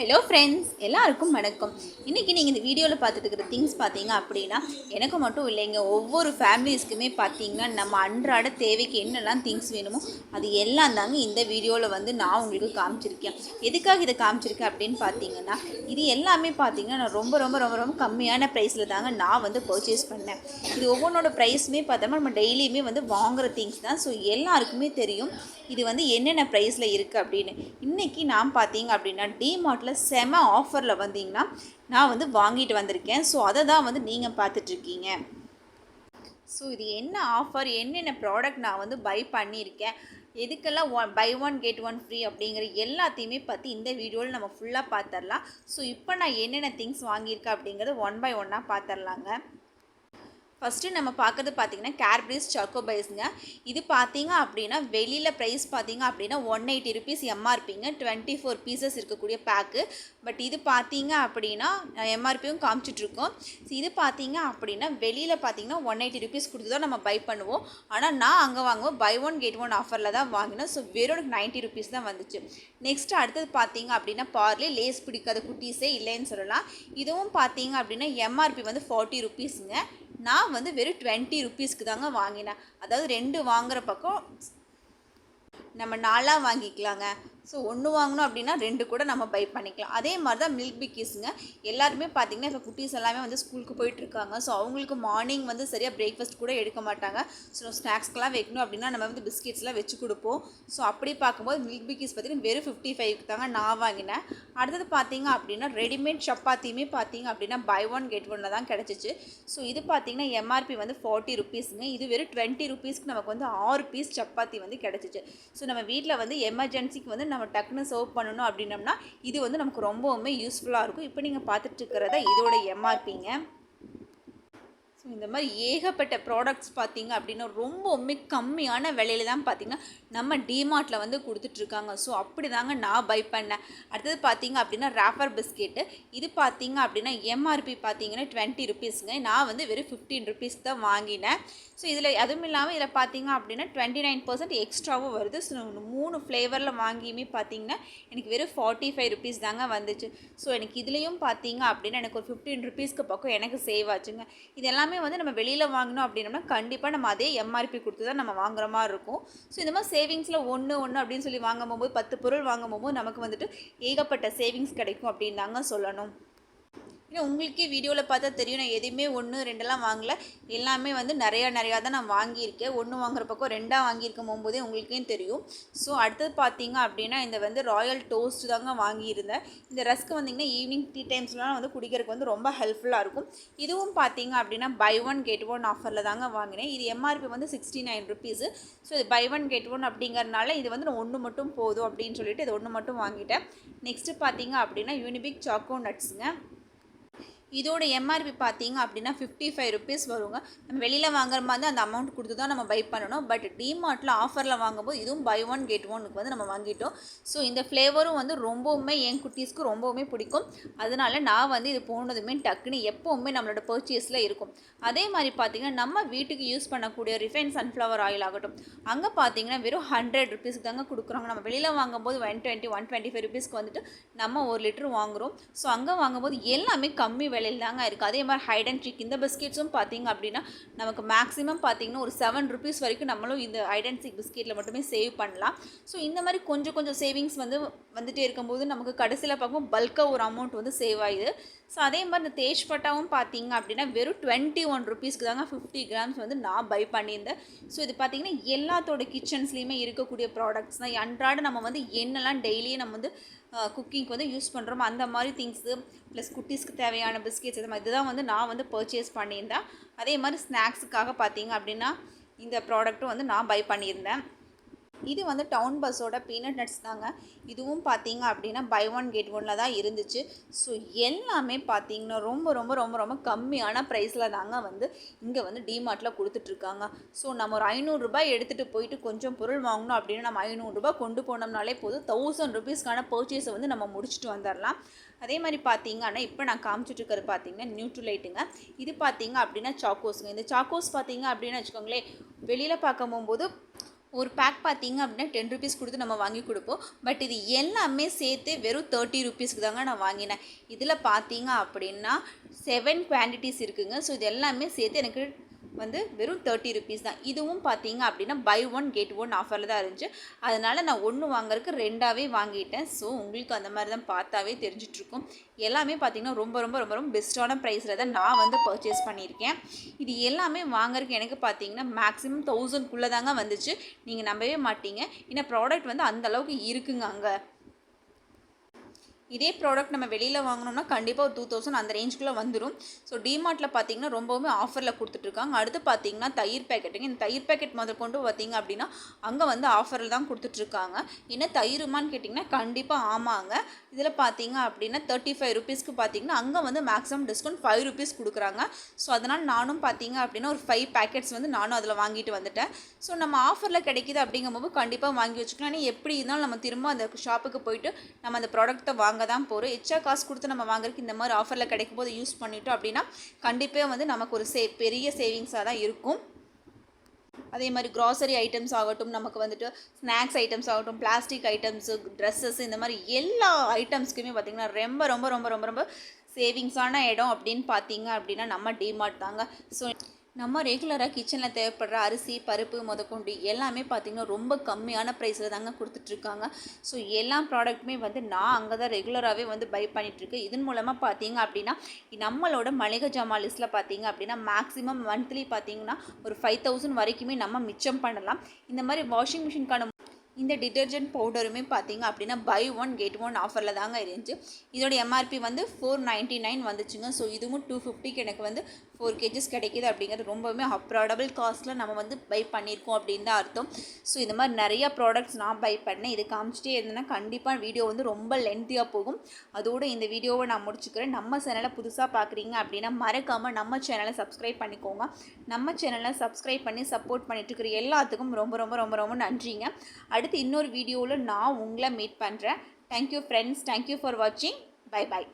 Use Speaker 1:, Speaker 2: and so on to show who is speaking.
Speaker 1: Hello friends எல்லாருக்கும் வணக்கம். இன்றைக்கி நீங்கள் இந்த வீடியோவில் பார்த்துட்டு இருக்கிற திங்ஸ் பார்த்தீங்க அப்படின்னா எனக்கு மட்டும் இல்லைங்க. ஒவ்வொரு ஃபேமிலிஸ்க்குமே பார்த்தீங்கன்னா நம்ம அன்றாட தேவைக்கு என்னெல்லாம் திங்ஸ் வேணுமோ அது எல்லாம் தாங்க இந்த வீடியோவில் வந்து நான் உங்களுக்கு காமிச்சிருக்கேன். எதுக்காக இதை காமிச்சிருக்கேன் அப்படின்னு பார்த்தீங்கன்னா இது எல்லாமே பார்த்தீங்கன்னா நான் ரொம்ப ரொம்ப ரொம்ப ரொம்ப கம்மியான ப்ரைஸில் தாங்க நான் வந்து பர்ச்சேஸ் பண்ணேன். இது ஒவ்வொன்றோட ப்ரைஸுமே பார்த்தோம்னா நம்ம டெய்லியுமே வந்து வாங்குற திங்ஸ் தான். ஸோ எல்லாருக்குமே தெரியும் இது வந்து என்னென்ன ப்ரைஸில் இருக்குது அப்படின்னு. இன்றைக்கி நான் பார்த்தீங்க அப்படின்னா டிமார்ட்டில் செம ஆஃபரில் வந்தீங்கன்னா நான் வந்து வாங்கிட்டு வந்திருக்கேன். ஸோ அதை தான் வந்து நீங்கள் பார்த்துட்ருக்கீங்க. ஸோ இது என்ன ஆஃபர் என்னென்ன ப்ராடக்ட் நான் வந்து பை பண்ணியிருக்கேன்? எதுக்கெல்லாம் one buy one get one free அப்படிங்கிற எல்லாத்தையுமே பற்றி இந்த வீடியோவில் நம்ம ஃபுல்லாக பார்த்துடலாம் ஸோ இப்போ நான் என்னென்ன திங்ஸ் வாங்கியிருக்கேன் அப்படிங்கிறது ஒன் பை ஒன்னாக பார்த்துடலாங்க ஃபஸ்ட்டு நம்ம பார்க்குறது பார்த்தீங்கன்னா கேர்பிரிஸ் சாக்கோபைஸுங்க இது பார்த்தீங்க அப்படின்னா வெளியில் ப்ரைஸ் பார்த்தீங்க அப்படின்னா ஒன் எயிட்டி ருபீஸ் எம்ஆர்பிங்க டுவெண்ட்டி ஃபோர் பீசஸ் இருக்கக்கூடிய பேக்கு பட் இது பார்த்தீங்க அப்படின்னா எம்ஆர்பியும் காமிச்சிட்ருக்கோம் இது பார்த்தீங்க அப்படின்னா வெளியில் பார்த்தீங்கன்னா ஒன் எயிட்டி ருபீஸ் கொடுத்து தான் நம்ம பை பண்ணுவோம். ஆனால் நான் அங்கே வாங்குவோம். பை ஒன் கெட் ஒன் ஆஃபரில் தான் வாங்கினேன். ஸோ வெறும் எனக்கு நைன்ட்டி ருபீஸ் தான் வந்துச்சு. நெக்ஸ்ட் அடுத்தது பார்த்தீங்க அப்படின்னா பார்லே லேஸ் பிடிக்காத குட்டீஸே இல்லைன்னு சொல்லலாம். இதுவும் பார்த்தீங்க அப்படின்னா எம்ஆர்பி வந்து ஃபார்ட்டி ருபீஸுங்க நான் வந்து வெறும் டுவெண்ட்டி ருபீஸ்க்கு தாங்க வாங்கினேன். அதாவது ரெண்டு வாங்குகிற பக்கம் நம்ம நாளாக வாங்கிக்கலாங்க. ஸோ ஒன்று வாங்கினோம் அப்படின்னா ரெண்டு கூட நம்ம பை பண்ணிக்கலாம். அதே மாதிரி தான் மில்க் பிக்கிஸுங்க எல்லாருமே பார்த்திங்கன்னா இப்போ குட்டீஸ் எல்லாமே வந்து ஸ்கூலுக்கு போயிட்டுருக்காங்க ஸோ அவங்களுக்கு மார்னிங் வந்து சரியாக பிரேக்ஃபாஸ்ட் கூட எடுக்க மாட்டாங்க. ஸோ ஸ்நாக்ஸ்க்கெலாம் வைக்கணும் அப்படின்னா நம்ம வந்து பிஸ்கெட்ஸ்லாம் வச்சு கொடுப்போம். ஸோ அப்படி பார்க்கும்போது மில்க் பிக்கிஸ் பார்த்திங்கன்னா வெறும் ஃபிஃப்டி ஃபைவ்க்கு தாங்க நான் வாங்கினேன். அடுத்தது பார்த்தீங்க அப்படின்னா ரெடிமேட் சப்பாத்தியுமே பார்த்தீங்க அப்படின்னா பை ஒன் கெட் ஒன்னில் தான் கிடச்சிச்சு. ஸோ இது பார்த்தீங்கன்னா எம்ஆர்பி வந்து ஃபார்ட்டி ருபீஸுங்க இது வெறும் டுவெண்ட்டி ருபீஸ்க்கு நமக்கு வந்து ஆறு பீஸ் சப்பாத்தி வந்து கிடச்சிச்சு. ஸோ நம்ம வீட்டில் வந்து எமர்ஜென்சிக்கு வந்து நம்ம டக்குன்னு சர்வ் பண்ணணும் அப்படின்னம்னா இது வந்து நமக்கு ரொம்பவுமே யூஸ்ஃபுல்லாக இருக்கும். இப்போ நீங்கள் பார்த்துட்டு இருக்கிறத இதோட எம்ஆர்பிங்க ஸோ இந்த மாதிரி ஏகப்பட்ட ப்ராடக்ட்ஸ் பார்த்தீங்க அப்படின்னா ரொம்பவுமே கம்மியான விலையில தான் பார்த்தீங்கன்னா நம்ம டிமார்ட்டில் வந்து கொடுத்துட்ருக்காங்க. ஸோ அப்படி தாங்க நான் பை பண்ணேன். அடுத்தது பார்த்தீங்க அப்படின்னா ரேஃபர் பிஸ்கெட்டு இது பார்த்தீங்க அப்படின்னா எம்ஆர்பி பார்த்தீங்கன்னா டுவெண்ட்டி ருபீஸுங்க நான் வந்து வெறும் ஃபிஃப்டீன் ருபீஸ் தான் வாங்கினேன். ஸோ இதில் அதுவும் இல்லாமல் இதில் பார்த்தீங்க அப்படின்னா டுவெண்ட்டி நைன் பர்சன்ட் எக்ஸ்ட்ராவும் வருது ஸோ மூணு ஃப்ளேவரில் வாங்கியுமே பார்த்தீங்கன்னா எனக்கு வெறும் ஃபார்ட்டி ஃபைவ் ருபீஸ் தாங்க வந்துச்சு. ஸோ எனக்கு இதுலேயும் பார்த்தீங்க அப்படின்னா எனக்கு ஒரு ஃபிஃப்டீன் ருபீஸ்க்கு பக்கம் எனக்கு சேவ் ஆச்சுங்க. இதெல்லாம் எல்லாமே வந்து நம்ம வெளியில் வாங்கினோம் அப்படின்னோம்னா கண்டிப்பாக நம்ம அதே எம்ஆர்பி கொடுத்து தான் நம்ம வாங்குற மாதிரி இருக்கும். ஸோ இந்த மாதிரி சேவிங்ஸில் ஒன்று ஒன்று அப்படின்னு சொல்லி வாங்கும் போது பத்து பொருள் வாங்கும் போது நமக்கு வந்துட்டு ஏகப்பட்ட சேவிங்ஸ் கிடைக்கும் அப்படின்னு தாங்க சொல்லணும். ஏன்னா உங்களுக்கே வீடியோவில் பார்த்தா தெரியும். நான் எதுவுமே ஒன்று ரெண்டெல்லாம் வாங்கலை. எல்லாமே வந்து நிறையா நிறையா தான் நான் வாங்கியிருக்கேன். ஒன்று வாங்குற பக்கம் ரெண்டாக வாங்கியிருக்கும் போகும்போதே உங்களுக்கே தெரியும். ஸோ அடுத்தது பார்த்தீங்க அப்படின்னா இந்த வந்து ராயல் டோஸ்ட் தாங்க வாங்கியிருந்தேன். இந்த ரஸ்க்கு வந்தீங்கன்னா ஈவினிங் டீ டைம்ஸ்லாம் வந்து குடிக்கிறதுக்கு வந்து ரொம்ப ஹெல்ப்ஃபுல்லாக இருக்கும். இதுவும் பார்த்தீங்க அப்படின்னா பை ஒன் கெட் ஒன் ஆஃபரில் தாங்க வாங்கினேன். இது எம்ஆர்பி வந்து சிக்ஸ்டி நைன் ருபீஸு ஸோ இது பை ஒன் கெட் ஒன் அப்படிங்கிறனால இது வந்து நான் ஒன்று மட்டும் போதும் அப்படின்னு சொல்லிட்டு இது ஒன்று மட்டும் வாங்கிட்டேன். நெக்ஸ்ட்டு பார்த்தீங்க அப்படின்னா யூனிபிக் சாக்கோ நட்ஸுங்க இதோட எம்ஆர்பி பார்த்தீங்க அப்படின்னா ஃபிஃப்டி ஃபைவ் ருபீஸ் வருங்க. நம்ம வெளியில் வாங்குற மாதிரி அந்த அமௌண்ட் கொடுத்து தான் நம்ம பை பண்ணணும். பட் டிமார்ட்டில் ஆஃபரில் வாங்கும்போது இதுவும் பை ஒன் கெட் ஒனுக்கு வந்து நம்ம வாங்கிட்டோம். ஸோ இந்த ஃப்ளேவரும் வந்து ரொம்பவுமே என் குட்டீஸ்க்கு ரொம்பவுமே பிடிக்கும். அதனால நான் வந்து இது போனதுமே டக்குன்னு எப்போவுமே நம்மளோட பர்ச்சேஸில் இருக்கும். அதே மாதிரி பார்த்தீங்கன்னா நம்ம வீட்டுக்கு யூஸ் பண்ணக்கூடிய ரிஃபைன் சன்ஃப்ளவர் ஆயில் ஆகட்டும். அங்கே பார்த்தீங்கன்னா வெறும் ஹண்ட்ரட் ருபீஸ்க்கு தாங்க கொடுக்குறாங்க. நம்ம வெளியில் வாங்கும்போது one twenty one twenty five ருபீஸ்க்கு வந்துட்டு நம்ம ஒரு லிட்டர் வாங்குகிறோம் ஸோ அங்கே வாங்கும்போது எல்லாமே கம்மி விலையில் தாங்க இருக்குது அதே மாதிரி ஹைட் அண்ட் சீக் இந்த பிஸ்கெட்ஸும் பார்த்தீங்க அப்படின்னா நமக்கு மேக்ஸிமம் பார்த்தீங்கன்னா ஒரு செவன் ருபீஸ் வரைக்கும் நம்மளும் இந்த ஹைட் அண்ட் சிக் பிஸ்கெட்டில் மட்டுமே சேவ் பண்ணலாம். ஸோ இந்த மாதிரி கொஞ்சம் கொஞ்சம் சேவிங்ஸ் வந்து வந்துகிட்டே இருக்கும்போது நமக்கு கடைசியில் பார்க்கும் பல்காக ஒரு அமௌண்ட் வந்து சேவ் ஆகுது ஸோ அதே மாதிரி இந்த தேஜ்பட்டாவும் பார்த்தீங்க அப்படின்னா வெறும் டுவெண்ட்டி ஒன் ருபீஸ்க்கு தாங்க ஃபிஃப்டி கிராம்ஸ் வந்து நான் பை பண்ணியிருந்தேன். ஸோ இது பார்த்தீங்கன்னா எல்லாத்தோட கிச்சன்ஸ்லேயுமே இருக்கக்கூடிய ப்ராடக்ட்ஸ் தான். அன்றாட நம்ம வந்து என்னெல்லாம் டெய்லியும் நம்ம வந்து குக்கிங்க்கு வந்து யூஸ் பண்ணுறோமோ அந்த மாதிரி திங்ஸு ப்ளஸ் குட்டீஸ்க்கு தேவையான பிஸ்கெட்ஸ் இது மாதிரி இதுதான் வந்து நான் வந்து பர்ச்சேஸ் பண்ணியிருந்தேன். அதே மாதிரி ஸ்நாக்ஸுக்காக பார்த்தீங்க அப்படின்னா இந்த ப்ராடக்ட்டும் வந்து நான் பை பண்ணியிருந்தேன். இது வந்து டவுன் பஸ்ஸோட பீனட் நட்ஸ் தாங்க. இதுவும் பார்த்தீங்க அப்படின்னா பை ஒன் கெட் ஒனில் தான் இருந்துச்சு. ஸோ எல்லாமே பார்த்தீங்கன்னா ரொம்ப ரொம்ப ரொம்ப ரொம்ப கம்மியான ப்ரைஸில் தாங்க வந்து இங்கே வந்து டிமார்ட்டில் கொடுத்துட்ருக்காங்க. ஸோ நம்ம ஒரு ஐநூறுரூபா எடுத்துகிட்டு போயிட்டு கொஞ்சம் பொருள் வாங்கணும் அப்படின்னா நம்ம ஐநூறுரூபா கொண்டு போனோம்னாலே போதும். தௌசண்ட் ருபீஸ்க்கான பர்ச்சேஸை வந்து நம்ம முடிச்சுட்டு வந்துடலாம். அதே மாதிரி பார்த்தீங்கன்னா இப்போ நான் காமிச்சிட்டு இருக்கிறது பார்த்தீங்கன்னா நியூட்ரலைட்டுங்க. இது பார்த்தீங்க அப்படின்னா சாக்கோஸுங்க. இந்த சாக்கோஸ் பார்த்தீங்க அப்படின்னு வச்சுக்கோங்களேன் வெளியில் பார்க்க போகும்போது ஒரு பேக் பார்த்தீங்க அப்படின்னா டென் ருபீஸ் கொடுத்து நம்ம வாங்கி கொடுப்போம். பட் இது எல்லாமே சேர்த்து வெறும் தேர்ட்டி ருபீஸ்க்கு தாங்க நான் வாங்கினேன். இதில் பார்த்தீங்க அப்படின்னா செவன் குவான்டிட்டிஸ் இருக்குதுங்க ஸோ இது எல்லாமே சேர்த்து எனக்கு வந்து வெறும் தேர்ட்டி ருபீஸ் தான். இதுவும் பார்த்தீங்க அப்படின்னா பை ஒன் கெட் ஒன் ஆஃபரில் தான் இருந்துச்சு. அதனால் நான் ஒன்று வாங்குறதுக்கு ரெண்டாவே வாங்கிட்டேன். ஸோ உங்களுக்கு அந்த மாதிரி தான் பார்த்தாவே தெரிஞ்சிட்ருக்கும். எல்லாமே பார்த்தீங்கன்னா ரொம்ப ரொம்ப ரொம்ப ரொம்ப பெஸ்ட்டான ப்ரைஸில் தான் நான் வந்து பர்ச்சேஸ் பண்ணியிருக்கேன். இது எல்லாமே வாங்குறதுக்கு எனக்கு பார்த்தீங்கன்னா மேக்ஸிமம் தௌசண்ட்குள்ளே தாங்க வந்துச்சு. நீங்கள் நம்பவே மாட்டீங்க. ஏன்னா ப்ராடக்ட் வந்து அந்த அளவுக்கு இருக்குங்க அங்கே. இதே ப்ராடக்ட் நம்ம வெளியில் வாங்கினோம்னா கண்டிப்பாக ஒரு டூ தௌசண்ட் அந்த ரேஞ்சுக்குள்ளே வந்துடும் ஸோ டிமார்ட்டில் பார்த்தீங்கன்னா ரொம்பவுமே ஆஃபரில் கொடுத்துட்ருக்காங்க அடுத்து பார்த்தீங்கன்னா தயிர் பேக்கெட்டுங்க இந்த தயிர் பேக்கெட் முதல் கொண்டு பார்த்தீங்க அப்படின்னா அங்கே வந்து ஆஃபரில் தான் கொடுத்துட்ருக்காங்க என்ன தயிருமான்னு கேட்டிங்கன்னா கண்டிப்பாக ஆமாங்க. இதில் பார்த்தீங்க அப்படின்னா தேர்ட்டி ஃபைவ் ருபீஸ்க்கு பார்த்தீங்கன்னா அங்கே வந்து மேக்ஸிமம் டிஸ்கவுண்ட் ஃபைவ் ருபீஸ் கொடுக்குறாங்க. ஸோ அதனால் நானும் பார்த்தீங்க அப்படின்னா ஒரு ஃபைவ் பேக்கெட்ஸ் வந்து நானும் அதில் வாங்கிட்டு வந்துட்டேன். ஸோ நம்ம ஆஃபரில் கிடைக்கிது அப்படிங்கும்போது கண்டிப்பாக வாங்கி வச்சுக்கலாம். ஆனால் எப்படி இருந்தாலும் நம்ம திரும்ப அந்த ஷாப்புக்கு போயிட்டு நம்ம அந்த ப்ராடக்ட்டை வாங்க தான் போகிறோம் எச்சா காசு கொடுத்து நம்ம வாங்குறதுக்கு இந்த மாதிரி ஆஃபரில் கிடைக்கும் போது யூஸ் பண்ணிட்டோம் அப்படின்னா கண்டிப்பாக வந்து நமக்கு ஒரு சே பெரிய சேவிங்ஸாக தான் இருக்கும். அதே மாதிரி க்ராசரி ஐட்டம்ஸ் ஆகட்டும் நமக்கு வந்துட்டு ஸ்நாக்ஸ் ஐட்டம்ஸ் ஆகட்டும் பிளாஸ்டிக் ஐட்டம்ஸு ட்ரெஸ்ஸஸ் இந்த மாதிரி எல்லா ஐட்டம்ஸ்க்குமே பார்த்திங்கன்னா ரொம்ப ரொம்ப ரொம்ப ரொம்ப ரொம்ப சேவிங்ஸான இடம் அப்படின்னு பார்த்தீங்க அப்படின்னா நம்ம டிமார்ட் தாங்க. ஸோ நம்ம ரெகுலராக கிச்சனில் தேவைப்படுற அரிசி பருப்பு முதற்கொண்டு எல்லாமே பார்த்திங்கன்னா ரொம்ப கம்மியான ப்ரைஸில் தாங்க கொடுத்துட்ருக்காங்க. ஸோ எல்லா ப்ராடக்ட்டுமே வந்து நான் அங்கே தான் ரெகுலராகவே வந்து பை பண்ணிகிட்ருக்கேன் இதன் மூலமாக பார்த்தீங்க அப்படின்னா நம்மளோட மளிகை ஜாமா லிஸ்ட்டில் பார்த்தீங்க அப்படின்னா மேக்ஸிமம் மந்த்லி பார்த்தீங்கன்னா ஒரு ஃபைவ் தௌசண்ட் வரைக்குமே நம்ம மிச்சம் பண்ணலாம். இந்த மாதிரி வாஷிங் மிஷினுக்கான இந்த டிடர்ஜென்ட் பவுடருமே பார்த்தீங்க அப்படின்னா பை ஒன் கெட் ஒன் ஆஃபரில் தாங்க இருந்துச்சு. இதோட எம்ஆர்பி வந்து ஃபோர் நைன்ட்டி நைன் வந்துச்சுங்க. ஸோ இதுவும் டூ ஃபிஃப்டிக்கு எனக்கு வந்து ஃபோர் கேஜஸ் கிடைக்கிது அப்படிங்கிறது ரொம்பவுமே அப்ராடபிள் காஸ்ட்டில் நம்ம வந்து பை பண்ணியிருக்கோம் அப்படின்னு தான் அர்த்தம். ஸோ இந்த மாதிரி நிறையா ப்ராடக்ட்ஸ் நான் பை பண்ணேன். இது காமிச்சிட்டே இருந்தேன்னா கண்டிப்பாக வீடியோ வந்து ரொம்ப லென்த்தியாக போகும். அதோடு இந்த வீடியோவை நான் முடிச்சுக்கிறேன். நம்ம சேனலை புதுசாக பார்க்குறீங்க அப்படின்னா மறக்காமல் நம்ம சேனலை சப்ஸ்கிரைப் பண்ணிக்கோங்க. நம்ம சேனலை சப்ஸ்கிரைப் பண்ணி சப்போர்ட் பண்ணிட்டுருக்கிற எல்லாத்துக்கும் ரொம்ப ரொம்ப ரொம்ப ரொம்ப நன்றிங்க. அடுத்து இன்னொரு வீடியோவில் நான் உங்களை மீட் பண்ணுறேன் thank you friends thank you for வாட்சிங் பை பை